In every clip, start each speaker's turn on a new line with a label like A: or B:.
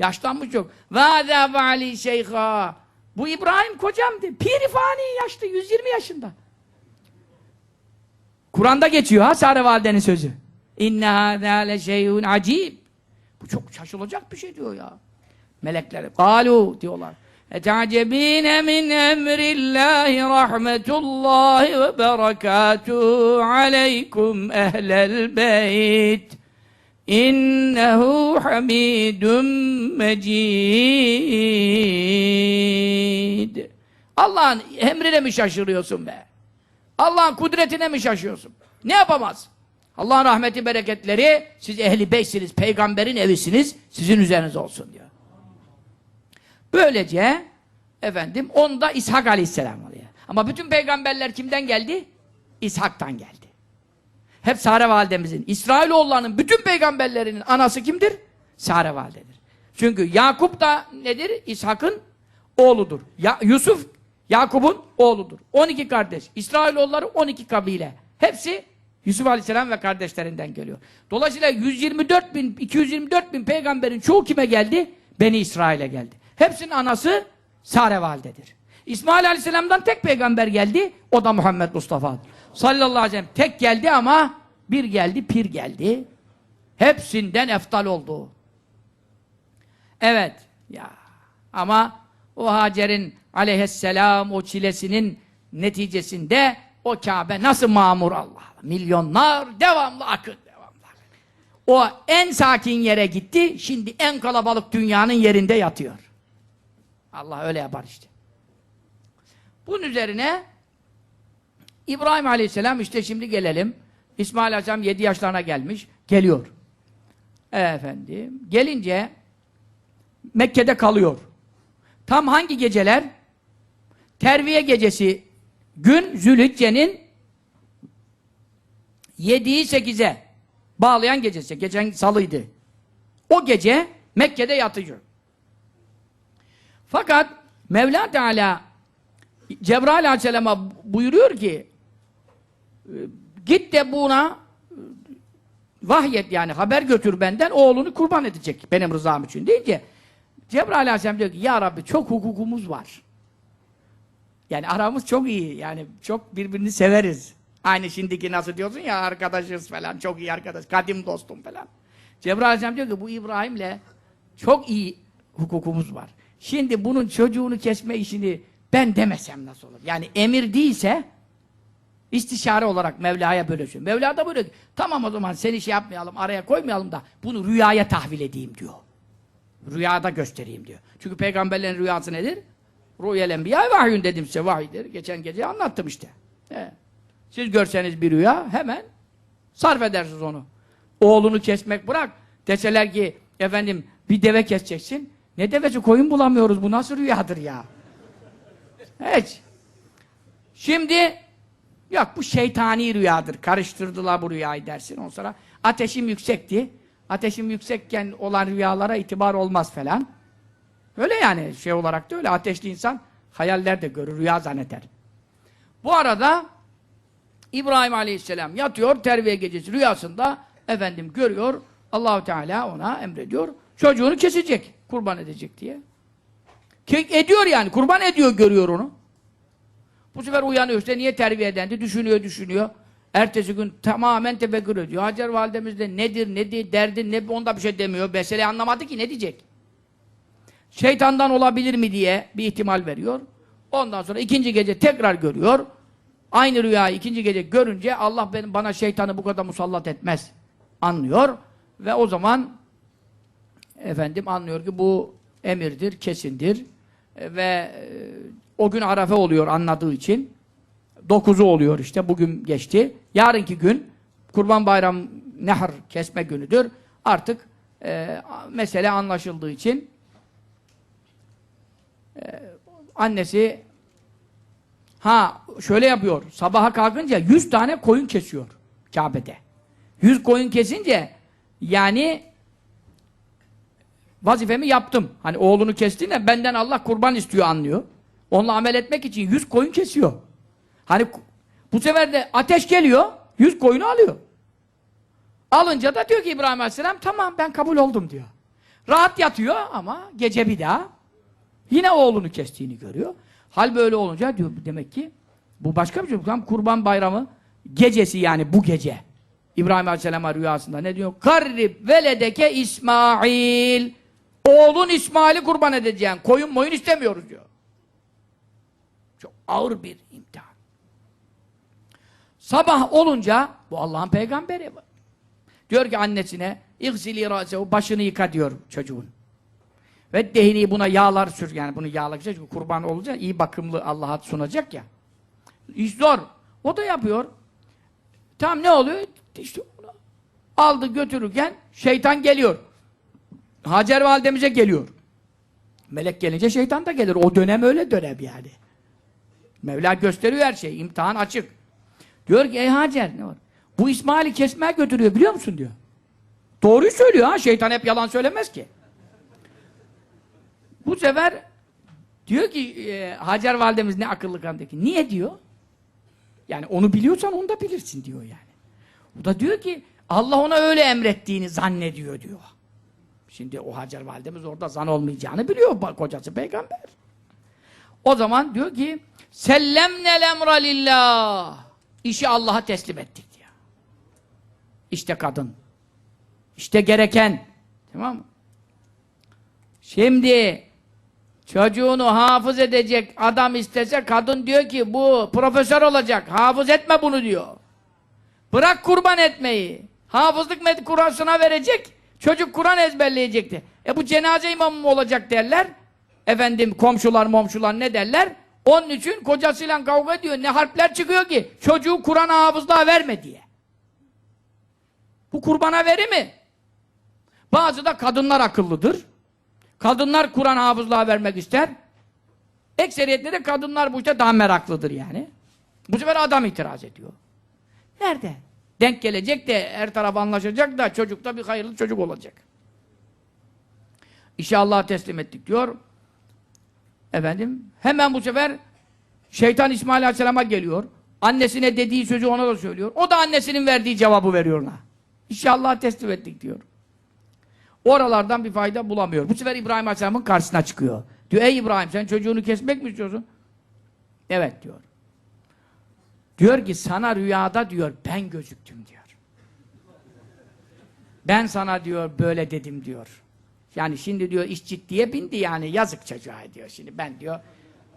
A: Yaşlanmış çok. Ve azâbe alî şeyhâ. Bu İbrahim kocamdı. Piri fani yaşlı. 120 yaşında. Kur'an'da geçiyor ha Sare Valide'nin sözü. İnne hâzâ le şeyhun acib. Bu çok şaşılacak bir şey diyor ya. Melekler. Galu diyorlar. Etacebine min emrillahi rahmetullahi ve berekatuhu aleykum ehlel beyt. İnnehu hamidun mecid. Allah'ın emrine mi şaşırıyorsun be? Allah'ın kudretine mi şaşıyorsun? Ne yapamaz? Allah'ın rahmeti bereketleri siz ehli beysiniz, peygamberin evisiniz, sizin üzerinize olsun diyor. Böylece efendim onda İshak Aleyhisselam oluyor. Ama bütün peygamberler kimden geldi? İshak'tan geldi. Hep Sare validemizin, İsrailoğullarının bütün peygamberlerinin anası kimdir? Sare validedir. Çünkü Yakup da nedir? İshak'ın oğludur. Ya, Yusuf Yakup'un oğludur. 12 kardeş. İsrailoğulları 12 kabile. Hepsi Yusuf Aleyhisselam ve kardeşlerinden geliyor. Dolayısıyla 124 bin, 224 bin peygamberin çoğu kime geldi? Beni İsrail'e geldi. Hepsinin anası Sare validedir. İsmail Aleyhisselam'dan tek peygamber geldi. O da Muhammed Mustafa'dır. Sallallahu aleyhi ve sellem tek geldi ama bir geldi, pir geldi. Hepsinden eftal oldu. Evet. Ya. Ama o Hacer'in aleyhisselam o çilesinin neticesinde o Kabe nasıl mamur Allah? Milyonlar devamlı akın devamlı. O en sakin yere gitti. Şimdi en kalabalık dünyanın yerinde yatıyor. Allah öyle yapar işte. Bunun üzerine İbrahim Aleyhisselam işte şimdi gelelim. İsmail Aleyhisselam 7 yaşlarına gelmiş. Geliyor. Efendim. Gelince Mekke'de kalıyor. Tam hangi geceler? Terviye gecesi gün Zülhicce'nin 7'yi 8'e bağlayan gecesi. Geçen salıydı. O gece Mekke'de yatıcı. Fakat Mevla Teala Cebrail Aleyhisselam'a buyuruyor ki git de buna vahyet yani haber götür benden oğlunu kurban edecek benim rızam için deyince Cebrail Aleyhisselam diyor ki ya Rabbi çok hukukumuz var. Yani aramız çok iyi. Yani çok birbirini severiz. Aynı şimdiki nasıl diyorsun ya arkadaşız falan. Çok iyi arkadaş. Kadim dostum falan. Cebrail Aleyhisselam diyor ki bu İbrahim'le çok iyi hukukumuz var. Şimdi bunun çocuğunu kesme işini ben demesem nasıl olur? Yani emir değilse istişare olarak Mevla'ya böyle söylüyor. Mevla da böyle tamam o zaman seni şey yapmayalım, araya koymayalım da bunu rüyaya tahvil edeyim diyor. Rüyada göstereyim diyor. Çünkü peygamberlerin rüyası nedir? Rüyel enbiya vahyün dedim size vahiydir. Geçen gece anlattım işte. He. Siz görseniz bir rüya hemen sarf edersiniz onu. Oğlunu kesmek bırak. Deseler ki efendim bir deve keseceksin. Ne devesi koyun bulamıyoruz. Bu nasıl rüyadır ya? Hiç. Şimdi yok bu şeytani rüyadır. Karıştırdılar bu rüyayı dersin. Ondan sonra ateşim yüksekti. Ateşim yüksekken olan rüyalara itibar olmaz falan. Öyle yani şey olarak da öyle. Ateşli insan hayaller de görür, rüya zanneder. Bu arada İbrahim Aleyhisselam yatıyor terbiye gecesi rüyasında efendim görüyor Allahu Teala ona emrediyor. Çocuğunu kesecek, kurban edecek diye. Ediyor yani, kurban ediyor görüyor onu. Bu sefer uyanıyor işte niye terbiye edendi? Düşünüyor, düşünüyor. Ertesi gün tamamen tefekkür ediyor. Hacer validemiz de nedir, nedir, derdi, ne onda bir şey demiyor. Meseleyi anlamadı ki ne diyecek? Şeytandan olabilir mi diye bir ihtimal veriyor. Ondan sonra ikinci gece tekrar görüyor. Aynı rüyayı ikinci gece görünce Allah benim bana şeytanı bu kadar musallat etmez anlıyor ve o zaman efendim anlıyor ki bu emirdir, kesindir ve e, o gün Arafa oluyor anladığı için. Dokuzu oluyor işte bugün geçti. Yarınki gün Kurban Bayram Nehr kesme günüdür. Artık e, mesele anlaşıldığı için e, annesi ha şöyle yapıyor. Sabaha kalkınca 100 tane koyun kesiyor Kabe'de. 100 koyun kesince yani vazifemi yaptım. Hani oğlunu kestiğinde benden Allah kurban istiyor anlıyor. Onunla amel etmek için 100 koyun kesiyor. Hani bu sefer de ateş geliyor, 100 koyunu alıyor. Alınca da diyor ki İbrahim Aleyhisselam tamam ben kabul oldum diyor. Rahat yatıyor ama gece bir daha yine oğlunu kestiğini görüyor. Hal böyle olunca diyor demek ki bu başka bir şey. Tam kurban bayramı gecesi yani bu gece. İbrahim Aleyhisselam'a rüyasında ne diyor? Karrib veledeke İsmail. Oğlun İsmail'i kurban edeceksin. Koyun moyun istemiyoruz diyor. Ağır bir imtihan. Sabah olunca bu Allah'ın peygamberi. Diyor ki annesine İğsili rasehu başını yıka diyor çocuğun. Ve dehini buna yağlar sür yani bunu yağlayacak çünkü kurban olacak iyi bakımlı Allah'a sunacak ya. İş zor. O da yapıyor. Tam ne oluyor? İşte aldı götürürken şeytan geliyor. Hacer validemize geliyor. Melek gelince şeytan da gelir. O dönem öyle dönem yani. Mevla gösteriyor her şeyi. İmtihan açık. Diyor ki ey Hacer ne var? Bu İsmail'i kesmeye götürüyor biliyor musun diyor. Doğruyu söylüyor ha. Şeytan hep yalan söylemez ki. Bu sefer diyor ki e, Hacer validemiz ne akıllı kandaki. Niye diyor? Yani onu biliyorsan onu da bilirsin diyor yani. Bu da diyor ki Allah ona öyle emrettiğini zannediyor diyor. Şimdi o Hacer validemiz orada zan olmayacağını biliyor kocası peygamber. O zaman diyor ki sellemnel emra lillah. İşi Allah'a teslim ettik diyor. İşte kadın. İşte gereken. Tamam mı? Şimdi çocuğunu hafız edecek adam istese kadın diyor ki bu profesör olacak. Hafız etme bunu diyor. Bırak kurban etmeyi. Hafızlık med Kur'an'sına verecek. Çocuk Kur'an ezberleyecekti. E bu cenaze imamı mı olacak derler. Efendim komşular momşular ne derler? Onun için kocasıyla kavga ediyor. Ne harpler çıkıyor ki? Çocuğu Kur'an'a hafızlığa verme diye. Bu kurbana veri mi? Bazı da kadınlar akıllıdır. Kadınlar Kur'an hafızlığa vermek ister. Ekseriyetle de kadınlar bu işte daha meraklıdır yani. Bu sefer adam itiraz ediyor. Nerede? Denk gelecek de her taraf anlaşacak da çocukta bir hayırlı çocuk olacak. İşi Allah'a teslim ettik diyor. Efendim hemen bu sefer şeytan İsmail Aleyhisselam'a geliyor. Annesine dediği sözü ona da söylüyor. O da annesinin verdiği cevabı veriyor ona. İşi Allah'a teslim ettik diyor. Oralardan bir fayda bulamıyor. Bu sefer İbrahim Aleyhisselam'ın karşısına çıkıyor. Diyor ey İbrahim sen çocuğunu kesmek mi istiyorsun? Evet diyor. Diyor ki sana rüyada diyor ben gözüktüm diyor. Ben sana diyor böyle dedim diyor. Yani şimdi diyor iş ciddiye bindi yani yazık çocuğa diyor. Şimdi ben diyor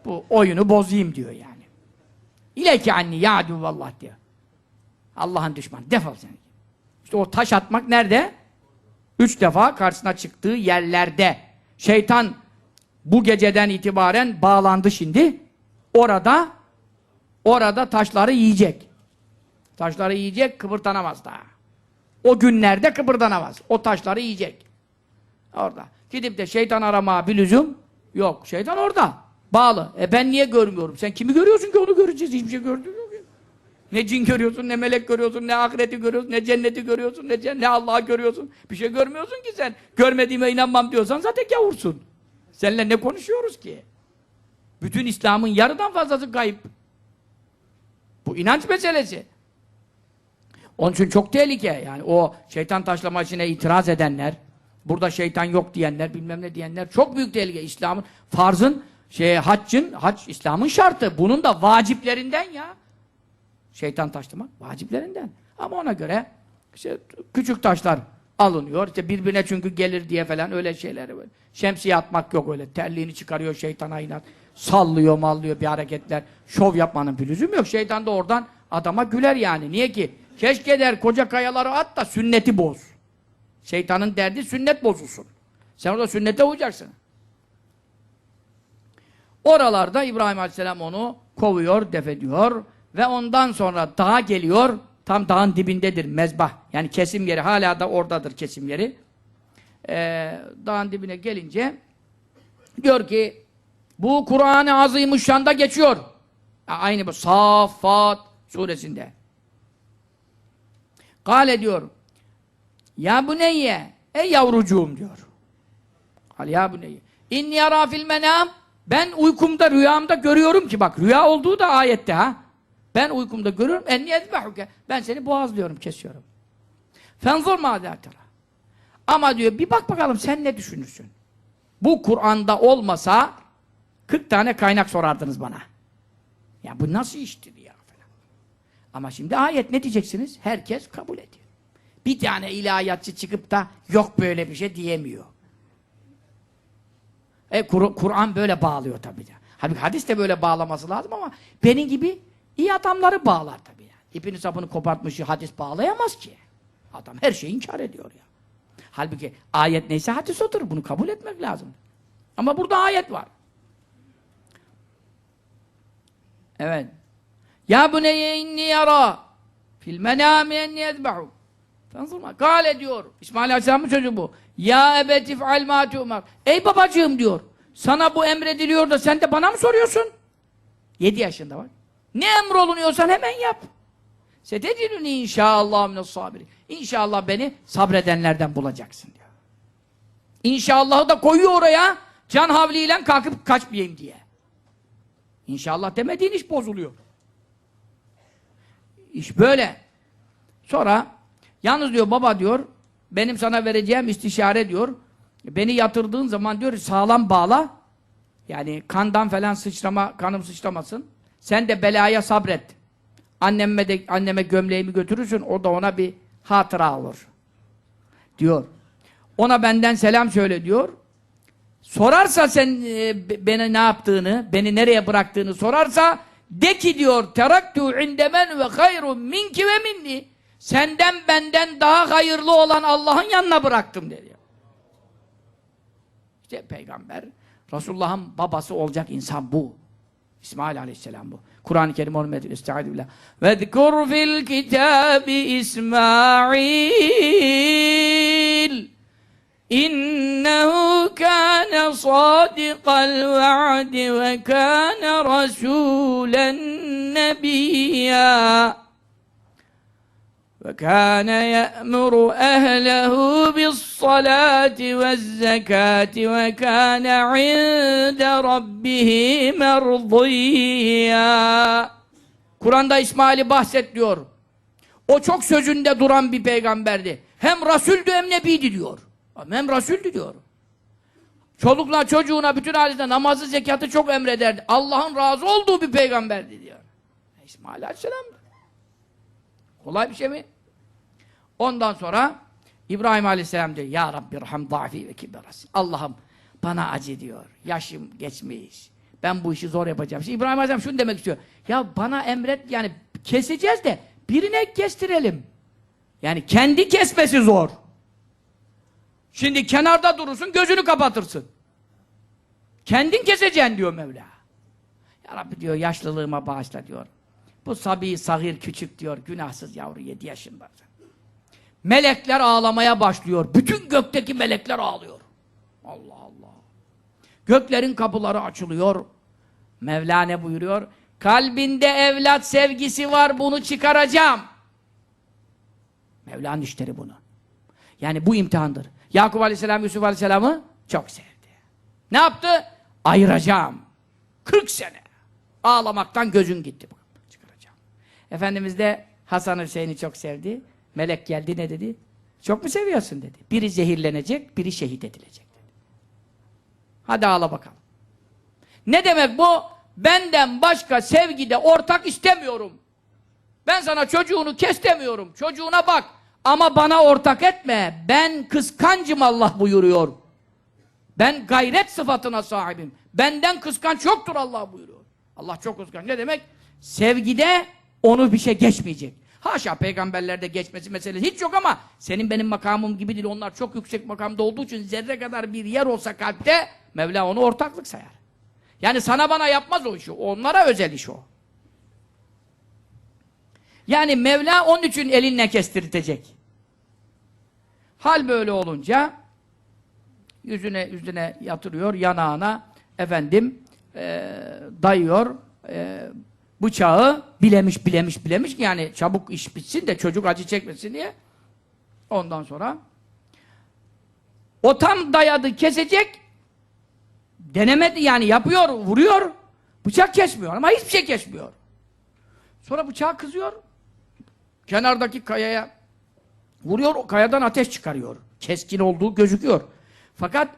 A: bu oyunu bozayım diyor yani. İleki anni ya vallah diyor. Allah'ın düşmanı defol sen. İşte o taş atmak nerede? Üç defa karşısına çıktığı yerlerde. Şeytan bu geceden itibaren bağlandı şimdi. Orada orada taşları yiyecek. Taşları yiyecek, kıpırdanamaz daha. O günlerde kıpırdanamaz. O taşları yiyecek. Orada. Gidip de şeytan aramaya bir lüzum yok. Şeytan orada. Bağlı. E ben niye görmüyorum? Sen kimi görüyorsun ki onu göreceğiz? Hiçbir şey gördün yok. Ne cin görüyorsun, ne melek görüyorsun, ne ahireti görüyorsun, ne cenneti görüyorsun, ne, ne Allah'ı görüyorsun. Bir şey görmüyorsun ki sen. Görmediğime inanmam diyorsan zaten gavursun. Seninle ne konuşuyoruz ki? Bütün İslam'ın yarıdan fazlası kayıp. Bu inanç meselesi. Onun için çok tehlike. Yani o şeytan taşlama işine itiraz edenler, burada şeytan yok diyenler, bilmem ne diyenler çok büyük tehlike. İslam'ın, farzın, şey, haccın, hac İslam'ın şartı. Bunun da vaciplerinden ya. Şeytan taşlamak vaciplerinden. Ama ona göre işte küçük taşlar alınıyor. İşte birbirine çünkü gelir diye falan öyle şeyler var. Şemsiye atmak yok öyle. Terliğini çıkarıyor şeytana inat. Sallıyor mallıyor bir hareketler. Şov yapmanın bir lüzumu yok. Şeytan da oradan adama güler yani. Niye ki? Keşke der koca kayaları at da sünneti boz. Şeytanın derdi sünnet bozulsun. Sen orada sünnete uyacaksın. Oralarda İbrahim Aleyhisselam onu kovuyor, def ediyor ve ondan sonra dağa geliyor. Tam dağın dibindedir mezbah. Yani kesim yeri hala da oradadır kesim yeri. Ee, dağın dibine gelince diyor ki bu Kur'an-ı Azimüşşan'da geçiyor. Aynı bu Saffat suresinde. Kale diyor. Ya bu neyye? Ey yavrucuğum diyor. Kale ya bu neyye? İnni yara fil menam. Ben uykumda, rüyamda görüyorum ki bak rüya olduğu da ayette ha. Ben uykumda görüyorum. Enni ezbehuke. Ben seni boğazlıyorum, kesiyorum. Fenzur mâdâ tera. Ama diyor bir bak bakalım sen ne düşünürsün? Bu Kur'an'da olmasa 40 tane kaynak sorardınız bana. Ya bu nasıl iştir ya falan. Ama şimdi ayet ne diyeceksiniz? Herkes kabul ediyor. Bir tane ilahiyatçı çıkıp da yok böyle bir şey diyemiyor. E Kur- Kur'an böyle bağlıyor tabii. Halbuki hadis de böyle bağlaması lazım ama benim gibi iyi adamları bağlar tabii. Yani. İpini sapını kopartmışı hadis bağlayamaz ki. Adam her şeyi inkar ediyor ya. Halbuki ayet neyse hadis odur. Bunu kabul etmek lazım. Ama burada ayet var. Evet. Ya buneyye inni yara fil menâmi enni ezbehu. Fenzurma. Kale diyor. İsmail Aleyhisselam'ın çocuğu bu. Ya ebeti fe'al mâ tu'mar. Ey babacığım diyor. Sana bu emrediliyor da sen de bana mı soruyorsun? 7 yaşında bak. Ne emrolunuyorsan hemen yap. Seteciduni inşallah mines sabirin. İnşallah beni sabredenlerden bulacaksın diyor. İnşallahı da koyuyor oraya can havliyle kalkıp kaçmayayım diye. İnşallah demediğin iş bozuluyor. İş böyle. Sonra yalnız diyor baba diyor benim sana vereceğim istişare diyor beni yatırdığın zaman diyor sağlam bağla. Yani kandan falan sıçrama kanım sıçramasın. Sen de belaya sabret. Anneme de anneme gömleğimi götürürsün o da ona bir hatıra olur. Diyor. Ona benden selam söyle diyor. Sorarsa sen e, be- beni ne yaptığını beni nereye bıraktığını sorarsa de ki diyor teraktu indemen ve hayrun minki ve minni senden benden daha hayırlı olan Allah'ın yanına bıraktım dedi. İşte peygamber Resulullah'ın babası olacak insan bu. İsmail aleyhisselam bu. Kur'an-ı Kerim onu metin. Estaizu billah. Vezkur fil kitabi İsmail İnnehu kâne sâdikal va'di ve kâne rasûlen nebiyyâ وكان يأمر أهله بالصلاة والزكاة وكان عند ربه مرضيا Kur'an'da İsmail'i bahset diyor. O çok sözünde duran bir peygamberdi. Hem Resuldü hem Nebiydi diyor. Hem Resuldü diyor. Çolukla çocuğuna bütün ailesine namazı zekatı çok emrederdi. Allah'ın razı olduğu bir peygamberdi diyor. İsmail Aleyhisselam. Kolay bir şey mi? Ondan sonra İbrahim Aleyhisselam diyor Ya Rabbi raham dafi ve kiberas. Allah'ım bana acı diyor. Yaşım geçmiş. Ben bu işi zor yapacağım. Şimdi İbrahim Aleyhisselam şunu demek istiyor. Ya bana emret yani keseceğiz de birine kestirelim. Yani kendi kesmesi zor. Şimdi kenarda durursun gözünü kapatırsın. Kendin keseceksin diyor Mevla. Ya Rabbi diyor yaşlılığıma bağışla diyor. Bu sabi, sahir, küçük diyor. Günahsız yavru 7 yaşında. Melekler ağlamaya başlıyor. Bütün gökteki melekler ağlıyor. Allah Allah. Göklerin kapıları açılıyor. Mevla ne buyuruyor? Kalbinde evlat sevgisi var bunu çıkaracağım. Mevla'nın işleri bunu. Yani bu imtihandır. Yakup Aleyhisselam Yusuf Aleyhisselam'ı çok sevdi. Ne yaptı? Ayıracağım. 40 sene. Ağlamaktan gözün gitti. Çıkaracağım. Efendimiz de Hasan Hüseyin'i çok sevdi. Melek geldi ne dedi? Çok mu seviyorsun dedi. Biri zehirlenecek, biri şehit edilecek dedi. Hadi ağla bakalım. Ne demek bu? Benden başka sevgide ortak istemiyorum. Ben sana çocuğunu kes demiyorum. Çocuğuna bak. Ama bana ortak etme. Ben kıskancım Allah buyuruyor. Ben gayret sıfatına sahibim. Benden kıskanç yoktur Allah buyuruyor. Allah çok kıskanç. Ne demek? Sevgide onu bir şey geçmeyecek. Haşa peygamberlerde geçmesi meselesi hiç yok ama senin benim makamım gibi değil. Onlar çok yüksek makamda olduğu için zerre kadar bir yer olsa kalpte Mevla onu ortaklık sayar. Yani sana bana yapmaz o işi. Onlara özel iş o. Yani Mevla onun için elinle kestirtecek. Hal böyle olunca yüzüne yüzüne yatırıyor, yanağına efendim e, dayıyor e, bıçağı bilemiş bilemiş bilemiş ki yani çabuk iş bitsin de çocuk acı çekmesin diye. Ondan sonra o tam dayadı kesecek denemedi yani yapıyor, vuruyor bıçak kesmiyor ama hiçbir şey kesmiyor. Sonra bıçağı kızıyor kenardaki kayaya vuruyor, o kayadan ateş çıkarıyor. keskin olduğu gözüküyor. Fakat